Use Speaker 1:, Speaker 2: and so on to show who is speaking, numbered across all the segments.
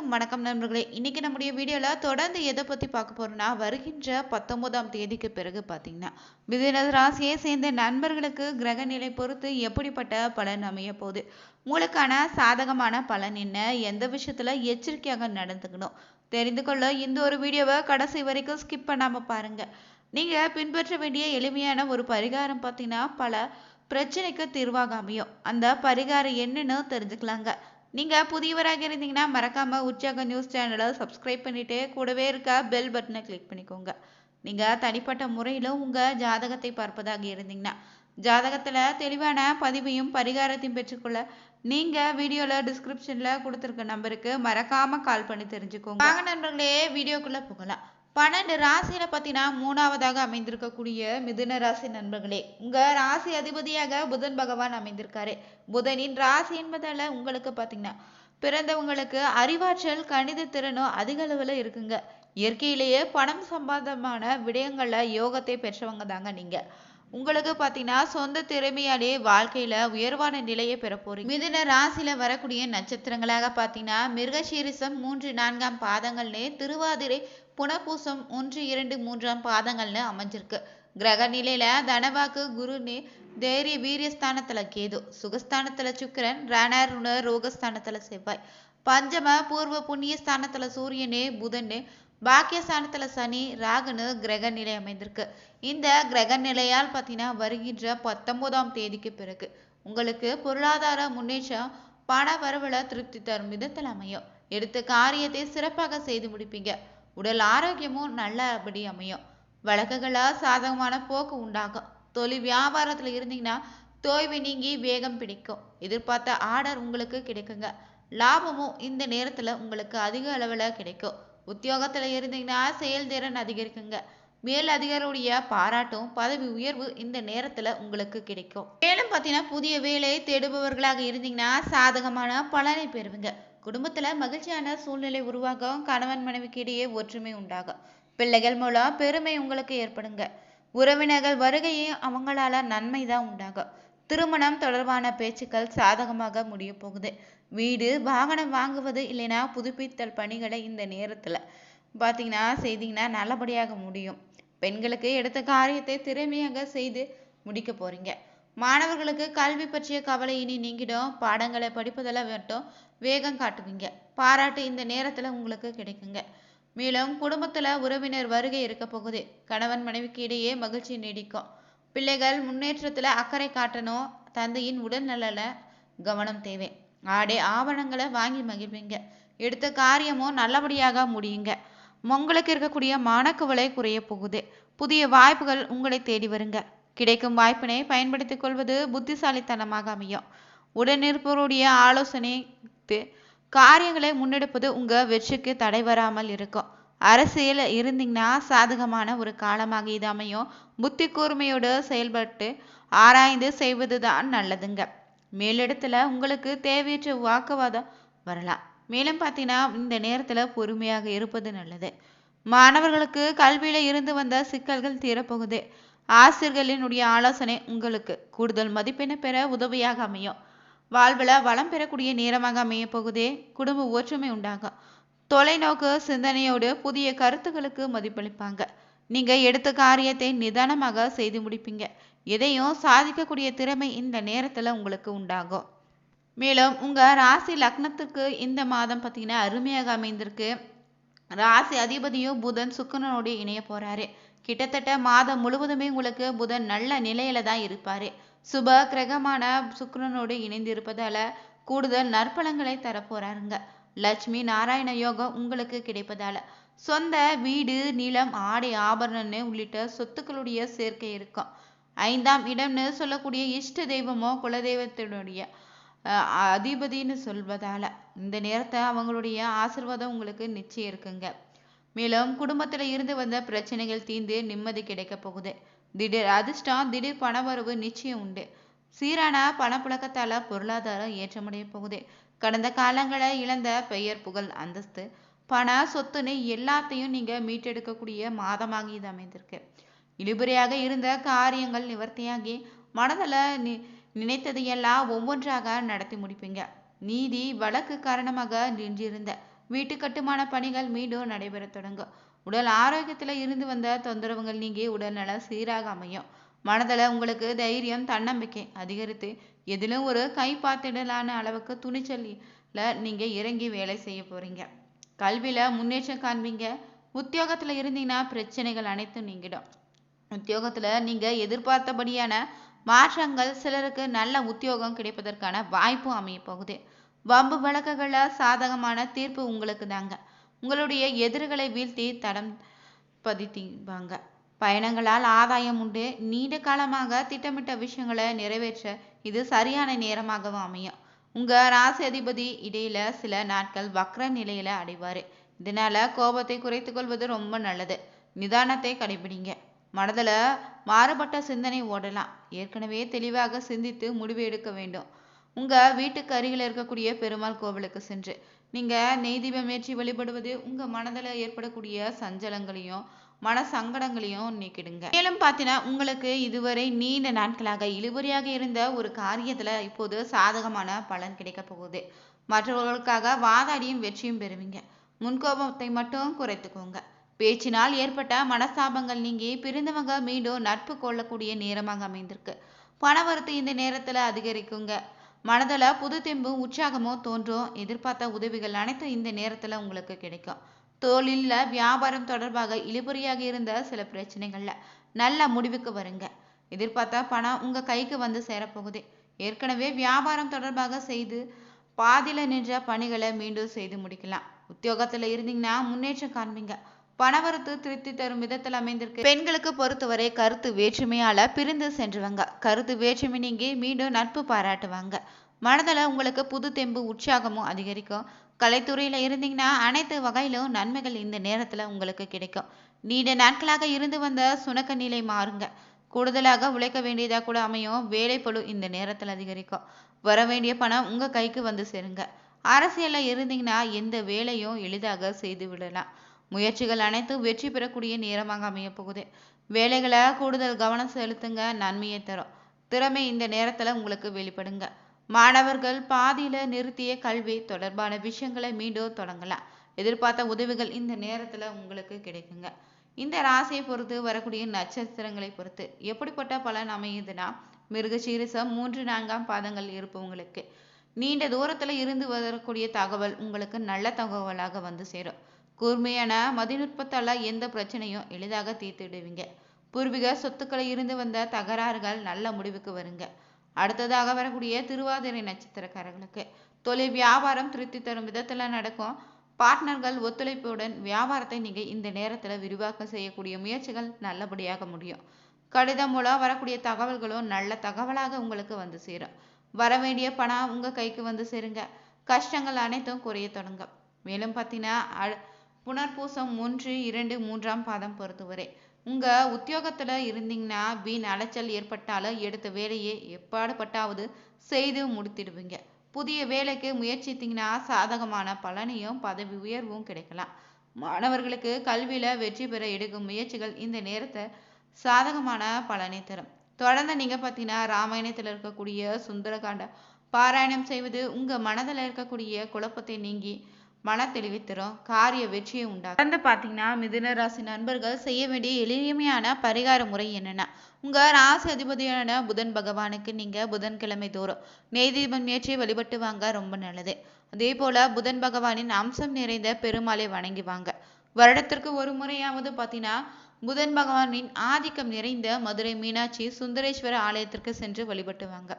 Speaker 1: அனைவருக்கும் வணக்கம் நண்பர்களே. இன்னைக்கு நம்முடைய வீடியோவில் தொடர்ந்து எதை பற்றி பார்க்க போறோம்னா வருகின்ற பத்தொன்பதாம் தேதிக்கு பிறகு பார்த்தீங்கன்னா மிதுன ராசியை சேர்ந்த நண்பர்களுக்கு கிரக நிலை பொறுத்து எப்படிப்பட்ட பலன் அமைய போகுது? உங்களுக்கான சாதகமான பலன் என்ன? எந்த விஷயத்துல எச்சரிக்கையாக நடந்துக்கணும்? தெரிந்து கொள்ள இந்த ஒரு வீடியோவை கடைசி வரைக்கும் ஸ்கிப் பண்ணாம பாருங்க. நீங்க பின்பற்ற வேண்டிய எளிமையான ஒரு பரிகாரம் பார்த்தீங்கன்னா பல பிரச்சனைக்கு தீர்வாக அமையும். அந்த பரிகாரம் என்னன்னு தெரிஞ்சுக்கலாங்க. நீங்க புதியவராக இருந்தீங்கன்னா மறக்காம உற்சாக நியூஸ் சேனலை சப்ஸ்கிரைப் பண்ணிவிட்டு கூடவே இருக்க பெல் பட்டனை கிளிக் பண்ணிக்கோங்க. நீங்க தனிப்பட்ட முறையிலும் உங்க ஜாதகத்தை பார்ப்பதாக இருந்தீங்கன்னா ஜாதகத்துல தெளிவான பதிவையும் பரிகாரத்தையும் பெற்றுக்கொள்ள நீங்க வீடியோல டிஸ்கிரிப்ஷன்ல கொடுத்துருக்க நம்பருக்கு மறக்காம கால் பண்ணி தெரிஞ்சுக்கோங்க. வாங்க நண்பர்களே வீடியோக்குள்ள போகலாம். பன்னெண்டு ராசியில பார்த்தீங்கன்னா மூணாவதாக அமைந்திருக்கக்கூடிய மிதுன ராசி நண்பர்களே உங்க ராசி அதிபதியாக புதன் பகவான் அமைந்திருக்காரு. புதனின் ராசி என்பதால உங்களுக்கு பார்த்தீங்கன்னா பிறந்தவங்களுக்கு அறிவாற்றல் கணித திறனும் அதிக அளவில் இருக்குங்க. இயற்கையிலேயே பணம் சம்பந்தமான விடயங்கள்ல யோகத்தை பெற்றவங்க தாங்க நீங்க. உங்களுக்கு பார்த்தீங்கன்னா சொந்த திறமையாலே வாழ்க்கையில உயர்வான நிலையை பெற போறீங்க. மிதுன ராசியில வரக்கூடிய நட்சத்திரங்களாக பார்த்தீங்கன்னா மிருகசீரிசம் மூன்று நான்காம் பாதங்கள்னு திருவாதிரை புனப்பூசம் ஒன்று இரண்டு மூன்றாம் பாதங்கள்னு அமைஞ்சிருக்கு. கிரக நிலையில தனவாக்கு குருன்னு தைரிய வீரியஸ்தானத்துல கேது. சுகஸ்தானத்துல சுக்கிரன் ரணருண ரோகஸ்தானத்துல செவ்வாய். பஞ்சம பூர்வ புண்ணிய ஸ்தானத்துல சூரியனே புதன்னு பாக்கியஸ்தானத்துல சனி ராகுனு கிரக நிலை அமைந்திருக்கு. இந்த கிரக நிலையால் பார்த்தீங்கன்னா வருகின்ற பத்தொன்பதாம் தேதிக்கு பிறகு உங்களுக்கு பொருளாதார முன்னேற்றம் பண வரவுல திருப்தி தரும் விதத்தில் அமையும். எடுத்த காரியத்தை சிறப்பாக செய்து முடிப்பீங்க. உடல் ஆரோக்கியமும் நல்லபடி அமையும். வழக்குகளா சாதகமான போக்கு உண்டாகும். தொழில் வியாபாரத்துல இருந்தீங்கன்னா தோய்வு நீங்கி வேகம் பிடிக்கும். எதிர்பார்த்த ஆர்டர் உங்களுக்கு கிடைக்குங்க. லாபமும் இந்த நேரத்துல உங்களுக்கு அதிக அளவுல கிடைக்கும். உத்தியோகத்துல இருந்தீங்கன்னா செயல்திறன் அதிகரிக்குங்க. மேல் அதிகாரியுடைய பாராட்டும் பதவி உயர்வு இந்த நேரத்துல உங்களுக்கு கிடைக்கும். மேலும் பார்த்தீங்கன்னா புதிய வேலை தேடுபவர்களாக இருந்தீங்கன்னா சாதகமான பலனை பெறுவீங்க. குடும்பத்துல மகிழ்ச்சியான சூழ்நிலை உருவாகும் கணவன் மனைவிக்கு இடையே ஒற்றுமை உண்டாகும். பிள்ளைகள் மூலம் பெருமை உங்களுக்கு ஏற்படுங்க. உறவினர்கள் வருகையும் அவங்களால நன்மை தான் உண்டாகும். திருமணம் தொடர்பான பேச்சுக்கள் சாதகமாக முடிய போகுது. வீடு வாகனம் வாங்குவது இல்லைன்னா புதுப்பித்தல் பணிகளை இந்த நேரத்துல பார்த்தீங்கன்னா செய்தீங்கன்னா நல்லபடியாக முடியும். பெண்களுக்கு எடுத்த காரியத்தை திறமையாக செய்து முடிக்க போறீங்க. மாணவர்களுக்கு கல்வி பற்றிய கவலை இனி நீங்கிடும். பாடங்களை படிப்பதில் மட்டும் வேகம் காட்டுவீங்க. பாராட்டு இந்த நேரத்தில் உங்களுக்கு கிடைக்குங்க. மேலும் குடும்பத்தில் உறவினர் வருகை இருக்க போகுது. கணவன் மனைவிக்கு இடையே மகிழ்ச்சி நீடிக்கும். பிள்ளைகள் முன்னேற்றத்தில் அக்கறை காட்டணும். தந்தையின் உடல்நலில் கவனம் தேவை. ஆடை ஆவணங்களை வாங்கி மகிழ்வீங்க. எடுத்த காரியமும் நல்லபடியாக முடியுங்க. உங்களுக்கு இருக்கக்கூடிய மனக்குவலை குறைய போகுது. புதிய வாய்ப்புகள் உங்களை தேடி வருங்க. கிடைக்கும் வாய்ப்பினை பயன்படுத்திக் கொள்வது புத்திசாலித்தனமாக அமையும். உடனிருப்பவருடைய ஆலோசனை காரியங்களை முன்னெடுப்பது உங்க வெற்றிக்கு தடை வராமல் இருக்கும். அரசியல் இருந்தீங்கன்னா சாதகமான ஒரு காலமாக இது அமையும். புத்தி கூர்மையோடு செயல்பட்டு ஆராய்ந்து செய்வதுதான் நல்லதுங்க. மேலிடத்துல உங்களுக்கு தேவையற்ற வாக்குவாதம் வரலாம். மேலும் பார்த்தீங்கன்னா இந்த நேரத்துல பொறுமையாக இருப்பது நல்லது. மாணவர்களுக்கு கல்வியில இருந்து வந்த சிக்கல்கள் தீரப்போகுது. ஆசிரியர்களினுடைய ஆலோசனை உங்களுக்கு. கூடுதல் மதிப்பெண்ணை பெற உதவியாக அமையும். வாழ்வில் வளம் பெறக்கூடிய நேரமாக அமைய போகுதே. குடும்ப ஒற்றுமை உண்டாகும். தொலைநோக்கு சிந்தனையோடு புதிய கருத்துக்களுக்கு மதிப்பளிப்பாங்க. நீங்க எடுத்த காரியத்தை நிதானமாக செய்து முடிப்பீங்க. எதையும் சாதிக்கக்கூடிய திறமை இந்த நேரத்துல உங்களுக்கு உண்டாகும். மேலும் உங்க ராசி லக்னத்துக்கு இந்த மாதம் பார்த்தீங்கன்னா அருமையாக அமைந்திருக்கு. ராசி அதிபதியும் புதன் சுக்கரனோடு இணைய போறாரு. கிட்டத்தட்ட மாதம் முழுவதுமே உங்களுக்கு புதன் நல்ல நிலையில தான் இருப்பாரு. சுப கிரகமான சுக்கரனோடு இணைந்து இருப்பதால கூடுதல் நற்பலங்களை தரப்போறாருங்க. லட்சுமி நாராயண யோகம் உங்களுக்கு கிடைப்பதால. சொந்த வீடு நிலம் ஆடை ஆபரணம்னு உள்ளிட்ட சொத்துக்களுடைய சேர்க்கை இருக்கும். ஐந்தாம் இடம்னு சொல்லக்கூடிய இஷ்ட தெய்வமோ குலதெய்வத்தினுடைய அதிபதினு சொல்வதால இந்த நேரத்தை அவங்களுடைய ஆசிர்வாதம் உங்களுக்கு நிச்சயம் இருக்குங்க. மேலும் குடும்பத்துல இருந்து வந்த பிரச்சனைகள் தீர்ந்து நிம்மதி கிடைக்க போகுது. திடீர் அதிர்ஷ்டம் திடீர் பணவரவு நிச்சயம் உண்டு. சீரான பணப்புழக்கத்தால பொருளாதாரம் ஏற்றமடைய போகுது. கடந்த காலங்களை இழந்த பெயர் புகழ் அந்தஸ்து பண சொத்துன்னு எல்லாத்தையும் நீங்க மீட்டெடுக்கக்கூடிய மாதமாக இது அமைந்திருக்கு. இழுபறியாக இருந்த காரியங்கள் நிவர்த்தியாகி மனதில் நி நினைத்ததையெல்லாம் ஒவ்வொன்றாக நடத்தி முடிப்பீங்க. நீதி வழக்கு காரணமாக நின்றிருந்த வீட்டு கட்டுமான பணிகள் மீண்டும் நடைபெற தொடங்கும் உடல் ஆரோக்கியத்துல இருந்து வந்த தொந்தரவுகள் நீங்கி உடல்நல சீராக அமையும். மனதில் உங்களுக்கு தைரியம் தன்னம்பிக்கை அதிகரித்து எதிலும் ஒரு கை பார்த்திடலான அளவுக்கு துணிச்சலில் நீங்க இறங்கி வேலை செய்ய போறீங்க. கல்வியில முன்னேற்றம் காண்பீங்க. உத்தியோகத்துல இருந்தீங்கன்னா பிரச்சனைகள் அனைத்தும் நீங்கிடும். உத்தியோகத்துல நீங்க எதிர்பார்த்தபடியான மாற்றங்கள் சிலருக்கு நல்ல உத்தியோகம் கிடைப்பதற்கான வாய்ப்பும் அமைய போகுது. வம்பு வழக்குகளில் சாதகமான தீர்ப்பு உங்களுக்கு தாங்க உங்களுடைய எதிர்களை வீழ்த்தி தடம் பதித்திப்பாங்க பயணங்களால் ஆதாயம் உண்டு. நீண்ட காலமாக திட்டமிட்ட விஷயங்களை நிறைவேற்ற இது சரியான நேரமாகவும் அமையும். உங்க ராசி அதிபதி இடையில சில நாட்கள் வக்ர நிலையில அடைவாரு. இதனால கோபத்தை குறைத்து கொள்வது ரொம்ப நல்லது. நிதானத்தை கடைபிடிங்க. மனதில் மாறுபட்ட சிந்தனை ஓடலாம். ஏற்கனவே தெளிவாக சிந்தித்து முடிவு எடுக்க வேண்டும். உங்க வீட்டுக்கு அருகில் இருக்கக்கூடிய பெருமாள் கோவிலுக்கு சென்று நீங்க நெய் தீபம் ஏற்றி வழிபடுவது உங்க மனதில் ஏற்படக்கூடிய சஞ்சலங்களையும் மன சங்கடங்களையும் நீக்கிடுங்க. மேலும் பார்த்தீங்கன்னா உங்களுக்கு இதுவரை நீண்ட நாட்களாக இழுபறியாக இருந்த ஒரு காரியத்துல இப்போது சாதகமான பலன் கிடைக்க போகுது. மற்றவர்களுக்காக வாதாடியும் வெற்றியும் பெறுவீங்க. முன்கோபத்தை மட்டும் குறைத்துக்கோங்க. பேச்சினால் ஏற்பட்ட மனஸ்தாபங்கள் நீங்கி பிரிந்தவங்க மீண்டும் நட்பு கொள்ளக்கூடிய நேரமாக அமைந்திருக்கு. பணவரத்து இந்த நேரத்துல அதிகரிக்குங்க. மனதில் புது தெம்பும் உற்சாகமும் தோன்றும் எதிர்பார்த்த உதவிகள் அனைத்தும் இந்த நேரத்துல உங்களுக்கு கிடைக்கும். தொழிலில் வியாபாரம் தொடர்பாக இழுபறியாக இருந்த சில பிரச்சனைகள்ல நல்ல முடிவுக்கு வருங்க. எதிர்பார்த்த பணம் உங்க கைக்கு வந்து சேரப்போகுது. ஏற்கனவே வியாபாரம் தொடர்பாக செய்து பாதியில நின்ற பணிகளை மீண்டும் செய்து முடிக்கலாம். உத்தியோகத்துல இருந்தீங்கன்னா முன்னேற்றம் காண்பீங்க. பணவரத்து திருப்தி தரும் விதத்தில் அமைந்திருக்கு. பெண்களுக்கு பொறுத்தவரை கருத்து வேற்றுமையால பிரிந்து சென்றுவாங்க. கருத்து வேற்றுமை நீங்கி மீண்டும் நட்பு பாராட்டுவாங்க. மனதில் உங்களுக்கு புது தெம்பு உற்சாகமும் அதிகரிக்கும். கலைத்துறையில இருந்தீங்கன்னா அனைத்து வகையிலும் நன்மைகள் இந்த நேரத்துல உங்களுக்கு கிடைக்கும். நீண்ட நாட்களாக இருந்து வந்த சுணக்க நிலை மாறுங்க. கூடுதலாக உழைக்க வேண்டியதா கூட அமையும். வேலைப்பழு இந்த நேரத்தில் அதிகரிக்கும். வர வேண்டிய பணம் உங்க கைக்கு வந்து சேருங்க. அரசியல்ல இருந்தீங்கன்னா எந்த வேலையும் எளிதாக செய்து விடலாம். முயற்சிகள் அனைத்தும் வெற்றி பெறக்கூடிய நேரமாக அமைய போகுது. வேலைகளை கூடுதல் கவனம் செலுத்துங்க நன்மையை தரும். திறமை இந்த நேரத்துல உங்களுக்கு வெளிப்படுங்க. மாணவர்கள் பாதியில நிறுத்திய கல்வி தொடர்பான விஷயங்களை மீண்டும் தொடங்கலாம். எதிர்பார்த்த உதவிகள் இந்த நேரத்துல உங்களுக்கு கிடைக்குங்க. இந்த ராசியை பொறுத்து வரக்கூடிய நட்சத்திரங்களை பொறுத்து எப்படிப்பட்ட பலன் அமையுதுன்னா மிருகசீரிசம் மூன்று நான்காம் பாதங்கள் இருப்பவங்களுக்கு நீண்ட தூரத்துல இருந்து வரக்கூடிய தகவல் உங்களுக்கு நல்ல தகவலாக வந்து சேரும். கூர்மையான மதிநுட்பத்தால் எந்த பிரச்சனையும் எளிதாக தீர்த்துடுவீங்க பூர்வீக சொத்துக்களை இருந்து வந்த தகராறுகள் நல்ல முடிவுக்கு வருங்க. அடுத்ததாக வரக்கூடிய திருவாதிரை நட்சத்திரக்காரர்களுக்கு தொழில் வியாபாரம் திருப்தி தரும் விதத்தில் நடக்கும் பார்ட்னர்கள் ஒத்துழைப்புடன் வியாபாரத்தை நீங்கள் இந்த நேரத்தில் விரிவாக்கம் செய்யக்கூடிய முயற்சிகள் நல்லபடியாக முடியும். கடிதம் மூலம் வரக்கூடிய தகவல்களும் நல்ல தகவலாக உங்களுக்கு வந்து சேரும். வர வேண்டிய பணம் உங்கள் கைக்கு வந்து சேருங்க. கஷ்டங்கள் அனைத்தும் குறைய தொடங்கும். மேலும் பார்த்தீங்கன்னா புனர்பூசம் ஒன்று இரண்டு மூன்றாம் பாதம் பொறுத்தவரை. உங்க உத்தியோகத்துல இருந்தீங்கன்னா வீண் அலைச்சல் ஏற்பட்டாலும் எடுத்த வேலையை எப்பாடுபட்டாவது செய்து முடித்திடுவீங்க. புதிய வேலைக்கு முயற்சித்தீங்கன்னா சாதகமான பலனையும் பதவி உயர்வும் கிடைக்கலாம். மாணவர்களுக்கு கல்வியில வெற்றி பெற எடுக்கும் முயற்சிகள் இந்த நேரத்தை சாதகமான பலனை தரும். தொடர்ந்து நீங்க பார்த்தீங்கன்னா ராமாயணத்துல இருக்கக்கூடிய சுந்தரகாண்ட பாராயணம் செய்வது உங்க மனதில் இருக்கக்கூடிய குழப்பத்தை நீங்கி மன தெளிவித்தரும் தரும் காரிய வெற்றியை உண்டாகும் தொடர்ந்து பார்த்தீங்கன்னா மிதுன ராசி நண்பர்கள் செய்ய வேண்டிய எளிமையான பரிகார முறை என்னன்னா உங்க ராசி அதிபதியான புதன் பகவானுக்கு நீங்க புதன்கிழமை தோறும் நெய் தீபம் ஏற்றி வழிபட்டு வாங்க ரொம்ப நல்லது. அதே போல புதன் பகவானின் அம்சம் நிறைந்த பெருமாளை வணங்கி வாங்க. வருடத்திற்கு ஒரு முறையாவது பார்த்தீங்கன்னா புதன் பகவானின் ஆதிக்கம் நிறைந்த மதுரை மீனாட்சி சுந்தரேஸ்வர ஆலயத்திற்கு சென்று வழிபட்டு வாங்க.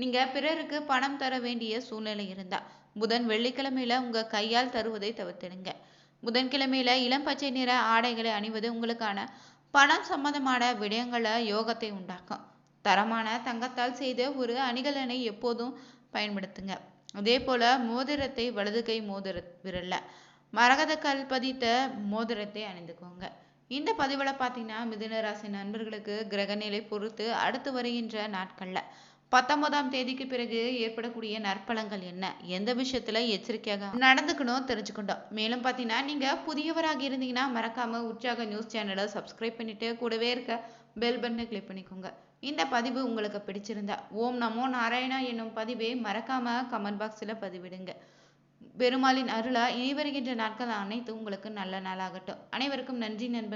Speaker 1: நீங்க பிறருக்கு பணம் தர வேண்டிய சூழ்நிலை இருந்தா புதன் வெள்ளிக்கிழமையில உங்க கையால் தருவதை தவிர்த்திடுங்க. புதன்கிழமையில இளம் பச்சை நிற ஆடைகளை அணிவது உங்களுக்கான பணம் சம்பந்தமான விடயங்கள யோகத்தை உண்டாக்கும். தரமான தங்கத்தால் செய்த ஒரு அணிகலனை எப்போதும் பயன்படுத்துங்க. அதே போல மோதிரத்தை வலது கை மோதிர விரல்ல மரகத கல் பதித்த மோதிரத்தை அணிந்துக்கோங்க. இந்த பதிவுல பார்த்தீங்கன்னா மிதுன ராசி நண்பர்களுக்கு கிரகநிலை பொறுத்து அடுத்து வருகின்ற நாட்கள்ல பத்தொன்பதாம் தேதிக்கு பிறகு ஏற்படக்கூடிய நற்பலங்கள் என்ன? எந்த விஷயத்துல எச்சரிக்கையாக நடந்துக்கணும் தெரிஞ்சுக்கிட்டோம் மேலும் பார்த்தீங்கன்னா நீங்க புதியவராக இருந்தீங்கன்னா மறக்காம உற்சாக நியூஸ் சேனலை சப்ஸ்கிரைப் பண்ணிட்டு கூடவே இருக்க பெல் பட்டனை கிளிக் பண்ணிக்கோங்க. இந்த பதிவு உங்களுக்கு பிடிச்சிருந்தா ஓம் நமோ நாராயணா என்னும் பதிவை மறக்காம கமெண்ட் பாக்ஸ்ல பதிவிடுங்க. பெருமாளின் அருளா இனி வருகின்ற நாட்கள் அனைத்து உங்களுக்கு நல்ல நாளாகட்டும். அனைவருக்கும் நன்றி நண்பர்